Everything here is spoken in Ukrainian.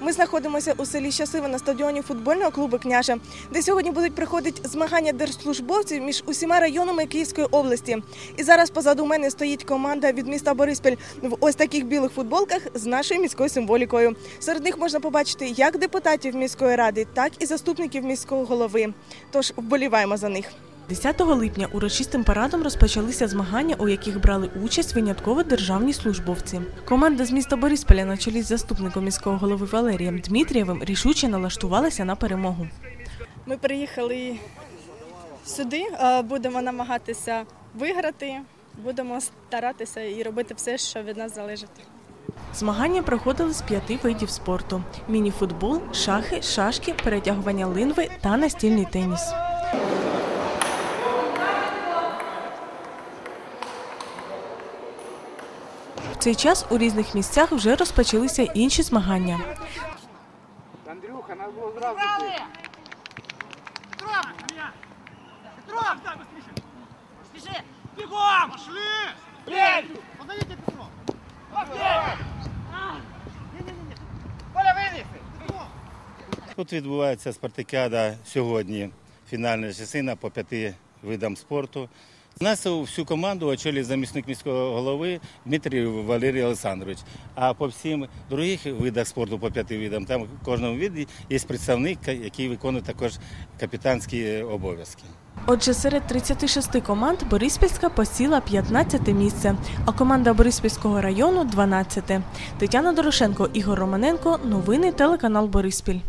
Ми знаходимося у селі Щасливе на стадіоні футбольного клубу Княжа, де сьогодні будуть проходити змагання держслужбовців між усіма районами Київської області. І зараз позаду мене стоїть команда від міста Бориспіль в ось таких білих футболках з нашою міською символікою. Серед них можна побачити як депутатів міської ради, так і заступників міського голови. Тож вболіваємо за них. 10 липня урочистим парадом розпочалися змагання, у яких брали участь винятково державні службовці. Команда з міста Борисполя на чолі з заступником міського голови Валерієм Дмитрієвим рішуче налаштувалася на перемогу. Ми приїхали сюди, е, будемо намагатися виграти, будемо старатися і робити все, що від нас залежить. Змагання проходили з п'яти видів спорту: міні-футбол, шахи, шашки, перетягування линви та настільний теніс. В цей час у різних місцях вже розпочалися інші змагання. Тут відбувається спартакіада сьогодні. Фінальна частина по п'яти видам спорту. Нас всю команду очолює замісник міського голови Дмитрій Валерій Олександрович. А по всім других видах спорту, по п'яти видам, там в кожному виді є представник, який виконує також капітанські обов'язки. Отже, серед 36 команд Бориспільська посіла 15 місце, а команда Бориспільського району 12. Тетяна Дорошенко, Ігор Романенко. Новини телеканал Бориспіль.